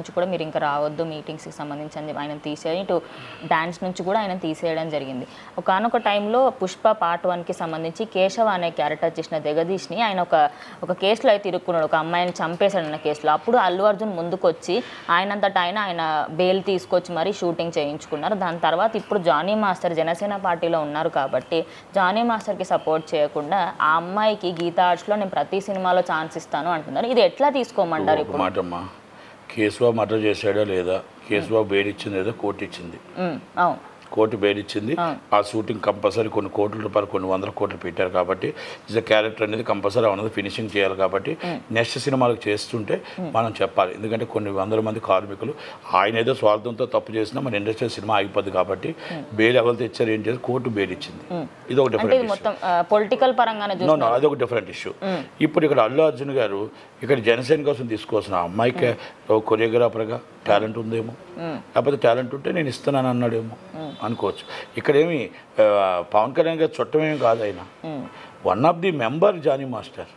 నుంచి కూడా మీరు ఇంకా రావద్దు మీటింగ్స్కి సంబంధించి అని ఆయన తీసేయడం ఇటు డాన్స్ నుంచి కూడా ఆయన తీసేయడం జరిగింది. ఒకనొక టైంలో పుష్ప పార్ట్ వన్కి సంబంధించి కేశవ అనే క్యారెక్టర్ చేసిన జగదీష్ని ఆయన ఒక ఒక కేసులో అయితే ఇరుక్కున్నాడు. ఒక అమ్మాయిని చంపేశాడు అన్న కేసులో. అప్పుడు అల్లు అర్జున్ ముందుకొచ్చి ఆయనంతటా ఆయన ఆయన బెయిల్ తీసుకొచ్చి మరీ షూటింగ్ చేయించుకున్నారు. దాని తర్వాత ఇప్పుడు జానీ మాస్టర్ జనసేన పార్టీలో ఉన్నారు కాబట్టి జానీ మాస్టర్కి సపోర్ట్ చేయకుండా ఆ అమ్మాయికి గీతా ఆర్ట్స్లో నేను ప్రతి సినిమాలో ఛాన్స్ ఇస్తాను అంటున్నారు. ఇది ఎట్లా తీసుకోమంటారు ఇప్పుడు? కేశవ మర్డర్ చేశాడా లేదా? కేశవ బెయిల్ ఇచ్చింది లేదా కోర్టు ఇచ్చింది అవును. కోర్టు బెయిల్ ఇచ్చింది ఆ షూటింగ్ కంపల్సరీ కొన్ని కోట్ల రూపాయలు కొన్ని వందల కోట్లు పెట్టారు కాబట్టి ఇస్ క్యారెక్టర్ అనేది కంపల్సరీ ఉన్నది ఫినిషింగ్ చేయాలి కాబట్టి నెక్స్ట్ సినిమాలకు చేస్తుంటే మనం చెప్పాలి. ఎందుకంటే కొన్ని వందల మంది కార్మికులు ఆయన ఏదో స్వార్థంతో తప్పు చేసినా మన ఇండస్ట్రీ సినిమా ఆగిపోద్ది కాబట్టి బెయిల్ ఎవరు తెచ్చారు ఏం చేసి కోర్టు బెయిల్ ఇచ్చింది ఇది ఒక డిఫరెంట్ పొలిటికల్ పరంగానే నో నో అదొక డిఫరెంట్ ఇష్యూ ఇప్పుడు ఇక్కడ అల్లు అర్జున్ గారు ఇక్కడ జనసేన కోసం తీసుకోవాల్సిన అమ్మాయికి కొరియోగ్రాఫర్గా టాలెంట్ ఉందేమో. లేకపోతే టాలెంట్ ఉంటే నేను ఇస్తున్నాను అన్నాడేమో అనుకోవచ్చు. ఇక్కడేమి పవన్ కళ్యాణ్ గారు చుట్టమేమి కాదు ఆయన. One of the member Jani master.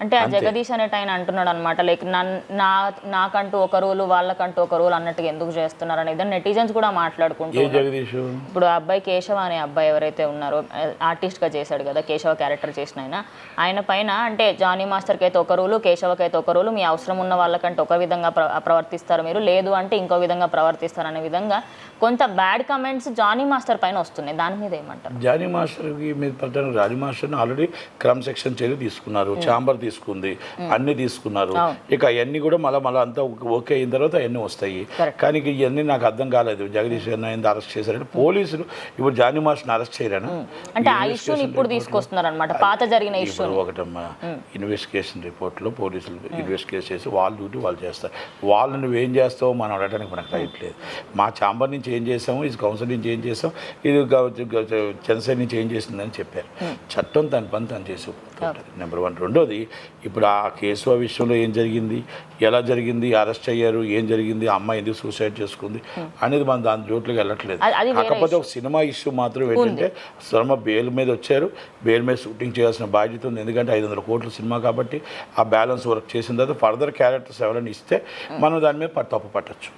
అంటే ఆ జగదీష్ అనేట ఆయన అంటున్నాడు అనమాట లైక్ నా నాకంటూ ఒక రూలు వాళ్ళకంటూ ఒక రూల్ అన్నట్టుగా ఎందుకు చేస్తున్నారు అనేది నెటిజన్స్ కూడా మాట్లాడుకుంటూ ఏ ఉన్నారు. జగదీష్? ఇప్పుడు ఆ అబ్బాయి కేశవ అనే అబ్బాయి ఎవరైతే ఉన్నారో ఆర్టిస్ట్గా చేశాడు కదా కేశవ క్యారెక్టర్ చేసిన ఆయన. ఆయన పైన అంటే జానీ మాస్టర్కి అయితే ఒక రూలు కేశవకి అయితే ఒక రూలు మీ అవసరం ఉన్న వాళ్ళకంటే ఒక విధంగా ప్ర- ప్రవర్తిస్తారు మీరు. లేదు అంటే ఇంకో విధంగా ప్రవర్తిస్తారు అనే విధంగా కొంత బ్యాడ్ కమెంట్స్ జానీ మాస్టర్ పైన వస్తున్నాయి. దాని మీద ఏమంటారు? జానీ మాస్టర్కి మీద పట్టడానికి రాజీ మాస్టర్ని ఆల్రెడీ క్రమ్ సెక్షన్ చర్య తీసుకున్నారు. ఛాంబర్ తీసుకుంది. అన్ని తీసుకున్నారు. ఇక అవన్నీ కూడా మళ్ళీ మళ్ళీ అంతా ఓకే- అయిన తర్వాత అవన్నీ వస్తాయి. కానీ ఇవన్నీ నాకు అర్థం కాలేదు. జగదీష్ అయింది అరెస్ట్ చేశారంటే పోలీసులు ఇప్పుడు జానీ మాస్టర్ని అరెస్ట్ చేయరాను? అంటే ఆ ఇష్యూని ఇప్పుడు తీసుకొస్తున్నారు అనమాట పాత జరిగిన ఇష్యూ ఒకటమ్మా. ఇన్వెస్టిగేషన్ రిపోర్ట్లో పోలీసులు ఇన్వెస్టిగేట్ చేసి వాళ్ళ డ్యూటీ వాళ్ళు చేస్తారు. వాళ్ళు నువ్వేం చేస్తావో మనం అడగడానికి మనకు రైట్ లేదు. మా ఛాంబర్ నుంచి ఏం చేసాము ఇది కౌన్సిల్ నుంచి ఏం చేసాం. ఇది గవ- గవ- జనసేన నుంచి ఏం చేసిందని చెప్పారు. చట్టం తన పని తను చేసి నెంబర్ వన్ రెండోది ఇప్పుడు ఆ కేసు ఆ విషయంలో ఏం జరిగింది? ఎలా జరిగింది? అరెస్ట్ అయ్యారు? ఏం జరిగింది? అమ్మాయి ఎందుకు సూసైడ్ చేసుకుంది? అనేది మనం దాని జోట్లోకి వెళ్ళట్లేదు. కాకపోతే ఒక సినిమా ఇష్యూ మాత్రం ఏంటంటే సినిమా బెయిల్ మీద వచ్చారు. బెయిల్ మీద షూటింగ్ చేయాల్సిన బాధ్యత ఉంది. ఎందుకంటే ఐదు వందల కోట్ల సినిమా కాబట్టి ఆ బ్యాలెన్స్ వర్క్ చేసిన తర్వాత ఫర్దర్ క్యారెక్టర్స్ ఎవరైనా ఇస్తే మనం దాని మీద తప్పు పట్టచ్చు.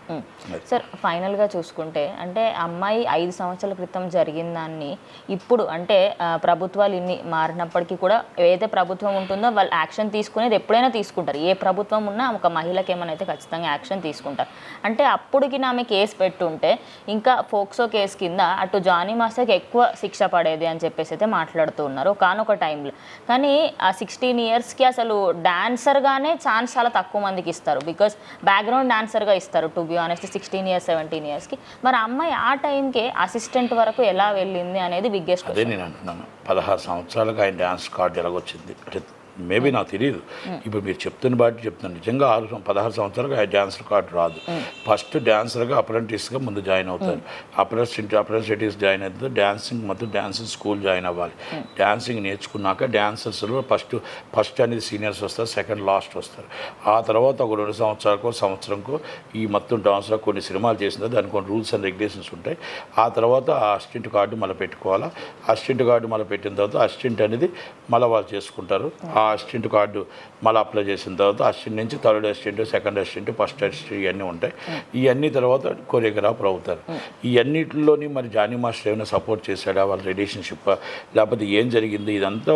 సార్ ఫైనల్గా చూసుకుంటే అంటే అమ్మాయి ఐదు సంవత్సరాల క్రితం జరిగిన దాన్ని ఇప్పుడు అంటే ప్రభుత్వాలు ఇన్ని మారినప్పటికీ కూడా ఏదైతే ప్రభుత్వం ఉంటుందో వాళ్ళు యాక్షన్ తీసుకునేది ఎప్పుడైనా తీసుకుంటారు. ఏ ప్రభుత్వం ఉన్నా ఒక మహిళకి ఏమైనా అయితే ఖచ్చితంగా యాక్షన్ తీసుకుంటారు. అంటే అప్పుడుకి ఆమె కేసు పెట్టుంటే ఇంకా ఫోక్సో కేసు కింద అటు జానీ మాస్టర్కి ఎక్కువ శిక్ష పడేది అని చెప్పేసి అయితే మాట్లాడుతూ ఉన్నారు కానొక టైంలో. కానీ ఆ సిక్స్టీన్ ఇయర్స్కి అసలు డాన్సర్గానే ఛాన్స్ చాలా తక్కువ మందికి ఇస్తారు. బికాస్ బ్యాక్గ్రౌండ్ డాన్సర్గా ఇస్తారు to be honest sixteen years seventeen ఇయర్స్కి. మరి అమ్మాయి ఆ టైంకి అసిస్టెంట్ వరకు ఎలా వెళ్ళింది అనేది బిగ్గెస్ట్ అదే నేను అంటున్నాను. పదహారు సంవత్సరాలకు ఆయన డాన్స్ కార్డు వచ్చింది. అంటే మేబీ నాకు తెలియదు ఇప్పుడు మీరు చెప్తున్న బట్టి చెప్తున్నాను నిజంగా ఆరు పదహారు సంవత్సరాలకు డాన్సర్ కార్డు రాదు. ఫస్ట్ డాన్సర్గా అప్రెంటిస్గా ముందు జాయిన్ అవుతారు. అప్రెంటిస్ అప్రెంటిస్ జాయిన్ అవుతుంది డాన్సింగ్ మొత్తం డాన్సింగ్ స్కూల్ జాయిన్ అవ్వాలి. డాన్సింగ్ నేర్చుకున్నాక డాన్సర్స్లో ఫస్ట్ ఫస్ట్ అనేది సీనియర్స్ వస్తారు సెకండ్ లాస్ట్ వస్తారు. ఆ తర్వాత ఒక రెండు సంవత్సరాలకో సంవత్సరంకో ఈ మొత్తం డాన్స్లో కొన్ని సినిమాలు చేసిన తర్వాత దానికి కొన్ని రూల్స్ అండ్ రెగ్యులేషన్స్ ఉంటాయి. ఆ తర్వాత ఆ అసిస్టెంట్ కార్డు మళ్ళీ పెట్టుకోవాలా? అసిస్టెంట్ కార్డు మళ్ళీ పెట్టిన తర్వాత అసిస్టెంట్ అనేది మళ్ళీ వాళ్ళు చేసుకుంటారు. ఆ అసిస్టెంట్ కార్డు మళ్ళీ అప్లై చేసిన తర్వాత అసిస్టెంట్ నుంచి third assistant second assistant first assistant ఇవన్నీ ఉంటాయి. ఇవన్నీ తర్వాత కొరియోగ్రాఫర్ అవుతారు. ఇవన్నిటిలోని మరి జానీ మాస్టర్ ఏమైనా సపోర్ట్ చేశాడా వాళ్ళ రిలేషన్షిప్? లేకపోతే ఏం జరిగింది? ఇదంతా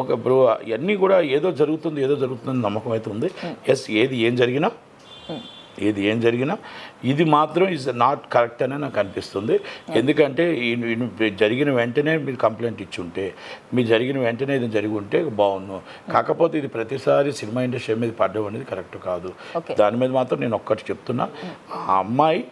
ఒక ఇప్పుడు ఇవన్నీ కూడా ఏదో జరుగుతుంది ఏదో జరుగుతుంది నమ్మకం అయితే ఉంది. ఎస్ ఏది ఏం జరిగినా ఏది ఏం జరిగినా ఇది మాత్రం ఇస్ నాట్ కరెక్ట్ అనే నాకు అనిపిస్తుంది. ఎందుకంటే జరిగిన వెంటనే మీరు కంప్లైంట్ ఇచ్చి ఉంటే మీరు జరిగిన వెంటనే ఇది జరిగి ఉంటే బాగుండు కాకపోతే ఇది ప్రతిసారి సినిమా ఇండస్ట్రీ మీద పడ్డం అనేది కరెక్ట్ కాదు. దాని మీద మాత్రం నేను ఒక్కటి చెప్తున్నా. ఆ అమ్మాయి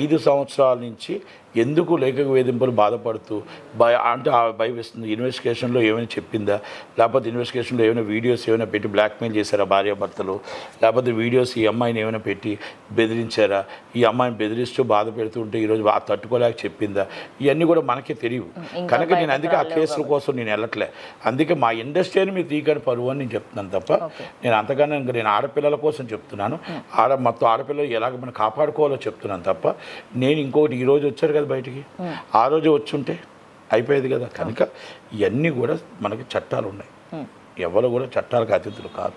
ఐదు సంవత్సరాల నుంచి ఎందుకు లేఖక వేధింపులు బాధపడుతూ భయ అంటే ఆ భయవేస్తుంది? ఇన్వెస్టిగేషన్లో ఏమైనా చెప్పిందా? లేకపోతే ఇన్వెస్టిగేషన్లో ఏమైనా వీడియోస్ ఏమైనా పెట్టి బ్లాక్మెయిల్ చేశారా భార్యాభర్తలు? లేకపోతే వీడియోస్ ఈ అమ్మాయిని ఏమైనా పెట్టి బెదిరించారా? ఈ అమ్మాయిని బెదిరిస్తూ బాధ పెడుతూ ఉంటే ఈరోజు తట్టుకోలేక చెప్పిందా? ఇవన్నీ కూడా మనకే తెలియవు. కనుక నేను అందుకే ఆ కేసుల కోసం నేను వెళ్ళట్లే. అందుకే మా ఇండస్ట్రీని మీరు తీయకని పరువు అని నేను చెప్తున్నాను తప్ప. నేను అంతకన్నా ఇంకా నేను ఆడపిల్లల కోసం చెప్తున్నాను. ఆడ మొత్తం ఆడపిల్లలు ఎలాగ మనం కాపాడుకోవాలో చెప్తున్నాను తప్ప నేను ఇంకొకటి ఈ రోజు వచ్చారు కదా బయటికి ఆ రోజు వచ్చుంటే అయిపోయేది కదా. కనుక ఇవన్నీ కూడా మనకి చట్టాలు ఉన్నాయి. ఎవరు కూడా చట్టాలకు అతిథులు కాదు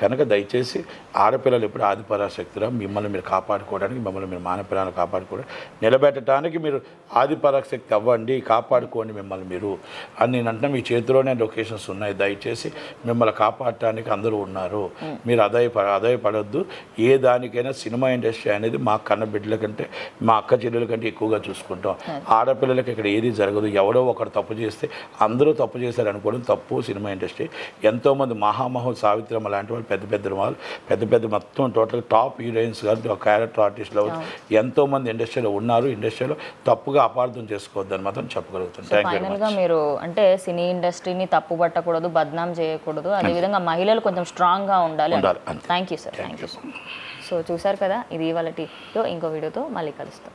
కనుక దయచేసి ఆడపిల్లలు ఎప్పుడు ఆదిపరాశక్తిరా మిమ్మల్ని మీరు కాపాడుకోవడానికి మిమ్మల్ని మీరు మానపిల్లలను కాపాడుకోవడానికి నిలబెట్టడానికి మీరు ఆదిపరాశక్తి అవ్వండి కాపాడుకోండి మిమ్మల్ని మీరు అని నేను అంటే మీ చేతిలోనే లొకేషన్స్ ఉన్నాయి. దయచేసి మిమ్మల్ని కాపాడటానికి అందరూ ఉన్నారు. మీరు అదయ అదయపడొద్దు. ఏ దానికైనా సినిమా ఇండస్ట్రీ అనేది మా కన్న బిడ్డల కంటే మా అక్క చెల్లెల కంటే ఎక్కువగా చూసుకుంటాం. ఆడపిల్లలకి ఇక్కడ ఏది జరగదు. ఎవడో ఒకరు తప్పు చేస్తే అందరూ తప్పు చేశారు అనుకోవడం తప్పు సినిమా ఇండస్ట్రీ. ఎంతోమంది మహామహో సావిత్రమ్మ లాంటి వాళ్ళు పెద్ద పెద్ద వాళ్ళు పెద్ద పెద్ద మొత్తం టోటల్ టాప్ హీరోయిన్స్ కానీ క్యారెక్టర్ ఆర్టిస్టులు అవ్వచ్చు ఎంతోమంది ఇండస్ట్రీలో ఉన్నారు ఇండస్ట్రీలో తప్పుగా అపార్థం చేసుకోవద్దని మాత్రం చెప్పగలుగుతాను. మీరు అంటే సినీ ఇండస్ట్రీని తప్పు పట్టకూడదు బద్నాం చేయకూడదు అదేవిధంగా మహిళలు కొంచెం స్ట్రాంగ్గా ఉండాలి. Thank you sir thank you so చూసారు కదా ఇది ఇవాళ ఇంకో వీడియోతో మళ్ళీ కలుస్తాం.